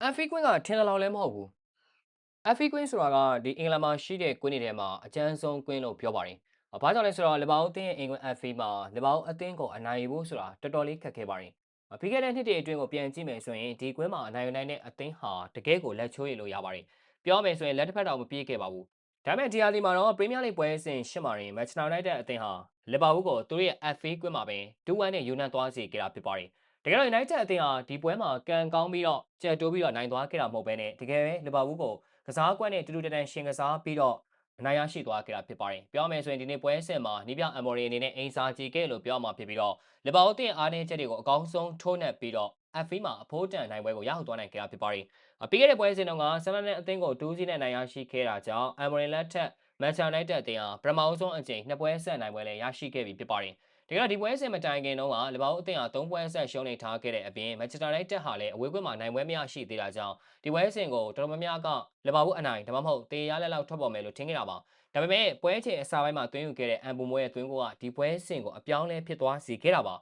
FA Queen ကထင်သလောက်လည်းမဟုတ်ဘူး FA Queen ဆိုတာကဒီအင်္ဂလန်မှာရှိတဲ့ Queen တွေထဲမှာအကျန်းဆုံး Queen လို့ပြောပါတယ်။ဘာကြောင့်လဲဆိုတော့လီဗာပူးအသင်းရဲ့အင်္ဂလန် FA မှာလီဗာပူးအသင်းကိုအနိုင်ယူဖို့ဆိုတာတော်တော်လေးခက်ခဲပါတယ်။ပြီးခဲ့တဲ့နှစ်တွေအတွင်းကိုပြန်ကြည့်မယ်ဆိုရင်ဒီ Queen မှာအနိုင်ယူနိုင်တဲ့အသင်းဟာတကယ်ကိုလက်ချိုးရည်လို့ရပါတယ်။ပြောမယ်ဆိုရင်လက်တစ်ဖက်တော့မပြေးခဲ့ပါဘူး။ဒါပေမဲ့ဒီဟာဒီမှာတော့ Premier League ပွဲစဉ်ရှစ်မှာရင် Manchester United အသင်းဟာလီဗာပူးကိုသူတို့ရဲ့ FA Queen မှာပဲ2-1နဲ့ယူနန်သွားစေခဲ့တာဖြစ်ပါတယ်။ တကယ်တော့ United အသင်းဟာဒီပွဲမှာကံကောင်းပြီးတော့ကြက်တိုးပြီးတော့နိုင်သွားခဲ့တာမဟုတ်ဘဲနဲ့တကယ်ပဲလီဗာပူးကိုကစားကွက်နဲ့တူတူတန်တန်ရှင်ကစားပြီးတော့အနိုင်ရရှိသွားခဲ့တာဖြစ်ပါတယ်။ပြောမယ်ဆိုရင်ဒီနေ့ပွဲစဉ်မှာနီးပြအမော်ရီအနေနဲ့အိမ်စာကြည့်ခဲ့လို့ပြောမှာဖြစ်ပြီးတော့လီဗာပူးအသင်းအားနည်းချက်တွေကိုအကောင်းဆုံးထိုးနှက်ပြီးတော့ FA မှာအဖိုးတန်နိုင်ပွဲကိုရအောင်သွားနိုင်ခဲ့တာဖြစ်ပါတယ်။ပြီးခဲ့တဲ့ပွဲစဉ်တုန်းကဆန်လန်နဲ့အသင်းကို2စီးနဲ့နိုင်ရရှိခဲ့တာကြောင့်အမော်ရီလက်ထက် မန်ချက်ယူနိုက်တက်အသင်းဟာပထမဆုံးအကြိမ်နှစ်ပွဲဆက်နိုင်ပွဲလည်းရရှိခဲ့ပြီဖြစ်ပါတယ်။တကယ်တော့ဒီပွဲစဉ်မတိုင်ခင်တုန်းကလီဗာပူးအသင်းဟာ၃ပွဲဆက်ရှုံးနေထားခဲ့တဲ့အပြင်မန်ချက်စတာယူနိုက်တက်ဟာလည်းအဝေးကွင်းမှာနိုင်ပွဲမရရှိသေးတာကြောင့်ဒီပွဲစဉ်ကိုတော်တော်များများကလီဗာပူးအနိုင်ဒါမှမဟုတ်တေးရလက်လောက်ထွက်ပေါ်မယ်လို့ထင်ခဲ့တာပါဒါပေမဲ့ပွဲချိန်အစပိုင်းမှာသွင်းယူခဲ့တဲ့အန်ပူမိုရဲ့သွင်းကိုကဒီပွဲစဉ်ကိုအပြောင်းလဲဖြစ်သွားစေခဲ့တာပါ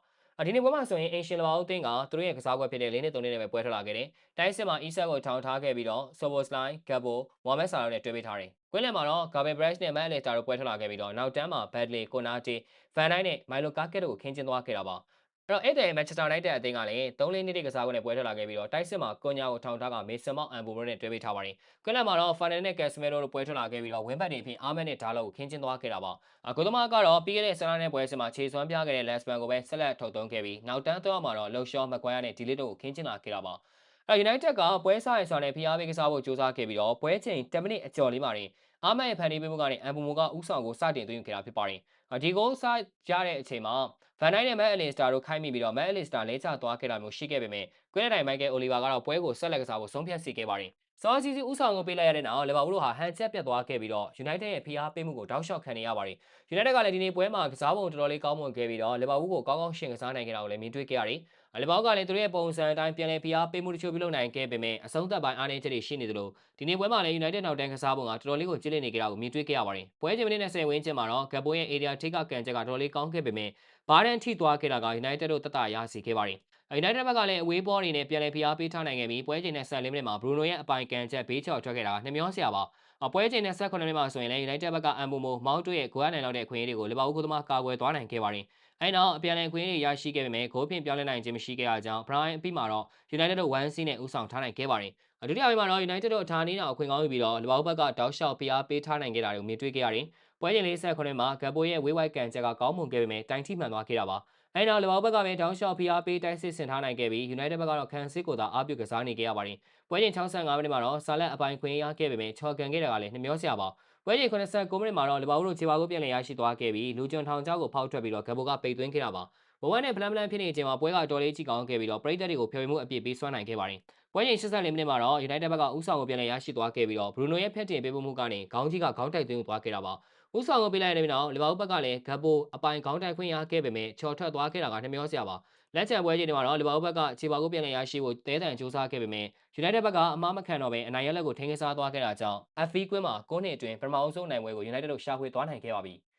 ဒီနေ့ပွဲမှာဆိုရင်အင်ရှင်လဘာဦးတင်းကသူတို့ရဲ့ကစားကွက်ဖြစ်တဲ့၄နှစ်၃နှစ်နဲ့ပဲပွဲထွက်လာခဲ့တယ်။တိုင်းစစ်မှာအီဆက်ကိုထောင်ထားခဲ့ပြီးတော့ဆိုဘိုစလိုင်း၊ဂက်ဘို၊မိုဟာမက်ဆာတို့နဲ့တွေ့ပေးထားတယ်။ကွင်းလယ်မှာတော့ဂါဘယ်ဘရက်စ်နဲ့မန်လေတာတို့ပွဲထွက်လာခဲ့ပြီးတော့နောက်တန်းမှာဘက်ဒလီ၊ကိုနာတီ၊ဖန်တိုင်းနဲ့မိုင်လိုကာကက်တို့ကိုခင်းကျင်းသွားခဲ့တာပါ။အဲ့ တော့အဲ့တဲ့မန်ချက်စတာယူနိုက်တက်အသင်းကလည်း3လေးနှစ်တိကစားကွက်နဲ့ပွဲထွက်လာခဲ့ပြီးတော့တိုက်စစ်မှာကွန်ညာကိုထောင်ထားကမေဆန်မောက်အန်ဘူရိုနဲ့တွဲပေးထားပါတယ်။ကွင်းလယ်မှာတော့ဖာနယ်နဲ့ကက်စမီရိုတို့ပွဲထွက်လာခဲ့ပြီးတော့ဝင်းဘတ်တွေအဖြစ်အာမက်နဲ့ဒါလော့ကိုခင်းကျင်းသွားခဲ့တာပါ။အခုသမားကတော့ပြီးခဲ့တဲ့ဆန်လာနဲ့ပွဲစဉ်မှာခြေစွမ်းပြခဲ့တဲ့လက်စပန်ကိုပဲဆက်လက်ထုတ်သုံးခဲ့ပြီးနောက်တန်းတော့မှာတော့လှုပ်ရှောမကွိုင်းယာနဲ့ဒီလစ်တို့ကိုခင်းကျင်းလာခဲ့တာပါ။ အဲ United ကပွဲစားရည်စွာနဲ့ဖိအားပေးကစားဖို့ကြိုးစားခဲ့ပြီးတော့ပွဲချိန်10မိနစ်အကျော်လေးမှာတင်အာမက်ရဲ့ဖန်တီးပေးမှုကနေအန်ဘူမိုကဥဆောင်ကိုစတင်သွင်းယူခဲ့တာဖြစ်ပါတယ်။ဒီဂိုးစရတဲ့အချိန်မှာဗန်တိုင်းနဲ့မက်အလင်စတာတို့ခိုင်းမိပြီးတော့မက်အလင်စတာလဲချသွားခဲ့တာမျိုးရှိခဲ့ပေမဲ့ကွင်းတိုင်းမိုက်ကယ်အိုလီဗာကတော့ပွဲကိုဆက်လက်ကစားဖို့ဆုံးဖြတ်စီခဲ့ပါတယ်။ စောစီစီဥဆောင်ကိုပေးလိုက်ရတဲ့နောက်လီဗာပူးတို့ဟာဟန်ချက်ပြတ်သွားခဲ့ပြီးတော့ United ရဲ့ဖိအားပေးမှုကိုတောက်လျှောက်ခံနေရပါတယ်။ United ကလည်းဒီနေ့ပွဲမှာကစားပုံတော်တော်လေးကောင်းမွန်ခဲ့ပြီးတော့လီဗာပူးကိုကောင်းကောင်းရှင်ကစားနိုင်ခဲ့တာကိုလည်းမြင်တွေ့ခဲ့ရတယ်။လီဗာပူးကလည်းသူတို့ရဲ့ပုံစံအတိုင်းပြန်လည်ဖိအားပေးမှုတချို့ပြုလုပ်နိုင်ခဲ့ပေမဲ့အဆုံးသက်ပိုင်းအားနည်းချက်တွေရှိနေသလိုဒီနေ့ပွဲမှာလည်း United နောက်တန်းကစားပုံကတော်တော်လေးကိုကျစ်လစ်နေကြတာကိုမြင်တွေ့ခဲ့ရပါတယ်။ပွဲချိန်မိနစ်20ဝန်းကျင်မှာတော့ဂက်ပိုရဲ့ area ထိကကန်ချက်ကတော်တော်လေးကောင်းခဲ့ပေမဲ့ဘာဒန်ထိသွားခဲ့တာက United တို့တတရစီခဲ့ပါတယ်။ United ဘက်ကလည်းအဝေးဘောအနေနဲ့ပြန်လည်ဖိအားပေးထားနိုင်ခဲ့ပြီးပွဲချိန်နဲ့14မိနစ်မှာ Bruno ရဲ့အပိုင်ကန်ချက်ဘေးချော်ထွက်ခဲ့တာနှမျောစရာပါ။ပွဲချိန်နဲ့18မိနစ်မှာဆိုရင်လည်း United ဘက်ကအမ်ဘူမိုမောင်းတို့ရဲ့ဂိုးရနိုင်လောက်တဲ့အခွင့်အရေးတွေကိုလီဗာပူးကသမားကာကွယ်သွားနိုင်ခဲ့ပါတယ်။အဲနောက်အပြန်အလှန်ခွင့်ရရရှိခဲ့ပေမဲ့ဂိုးဖြင့်ပြောင်းလဲနိုင်ခြင်းမရှိခဲ့ရကြောင်း Brian အပြီးမှာတော့ United တို့1-0နဲ့ဦးဆောင်ထားနိုင်ခဲ့ပါတယ်။ဒုတိယပိုင်းမှာတော့ United တို့အထာနီးနောက်အခွင့်ကောင်းယူပြီးတော့လီဗာပူးဘက်ကတောက်လျှောက်ဖိအားပေးထားနိုင်ခဲ့တာတွေကိုမြင်တွေ့ခဲ့ရတယ်။ပွဲချိန်48မှာဂက်ဘိုရဲ့ဝေးဝိုက်ကန်ချက်ကကောင်းမွန်ခဲ့ပေမဲ့တိုင်ထိမှန်သွားခဲ့တာပါ။ အဲနောက်လီဗာပူးဘက်ကပဲတောက်လျှောက်ဖိအားပေးတိုက်စစ်ဆင်ထားနိုင်ခဲ့ပြီး United ဘက်ကတော့ခန်းစစ်ကိုသာအားပြုကစားနေခဲ့ရပါတယ်။ပွဲချိန်65မိနစ်မှာတော့ဆာလက်အပိုင်ခွင့်ရခဲ့ပေမဲ့ချော်ကန်ခဲ့တာကလည်းနှမျောစရာပါ။ပွဲချိန်89မိနစ်မှာတော့လီဗာပူးတို့ခြေပါကိုပြန်လည်ရရှိသွားခဲ့ပြီးလူကျွန်းထောင်ချောက်ကိုဖောက်ထွက်ပြီးတော့ဂက်ဘိုကပိတ်သွင်းခဲ့တာပါ။ဘဝနဲ့ဖလန်ဖလန်ဖြစ်နေချိန်မှာပွဲကတော်လေးကြီးကောင်းခဲ့ပြီးတော့ပရိသတ်တွေကိုဖျော်ဖြေမှုအပြည့်ပေးစွမ်းနိုင်ခဲ့ပါတယ်။ပွဲချိန်84မိနစ်မှာတော့ United ဘက်ကဥဆောင်ကိုပြန်လည်ရရှိသွားခဲ့ပြီးတော့ Bruno ရဲ့ဖျက်တင်ပေးမှုကနေခေါင်းကြီးကခေါင်းတိုက်သွင်းသွားခဲ့တာပါ။ ဥဆောင်ကိုပေးလိုက်တဲ့နောက်လီဗာပူးဘက်ကလည်းဂက်ဘိုအပိုင်ခေါင်းတိုက်ခွင့်ရခဲ့ပေမဲ့ချော်ထွက်သွားခဲ့တာကနှမျောစရာပါ။လက်ချံပွဲချိန်တွေမှာတော့လီဗာပူးဘက်ကခြေပါကိုပြန်လည်ရရှိဖို့တဲတန်စူးစမ်းခဲ့ပေမဲ့ United ဘက်ကအမှားမခံတော့ဘဲအနိုင်ရလက်ကိုထိန်းကစားသွားခဲ့တာကြောင့် FV ကွင်းမှာ9နှစ်အတွင်းပထမအဆုံးနိုင်ပွဲကို United တို့ရှာဖွေသွားနိုင်ခဲ့ပါပြီ။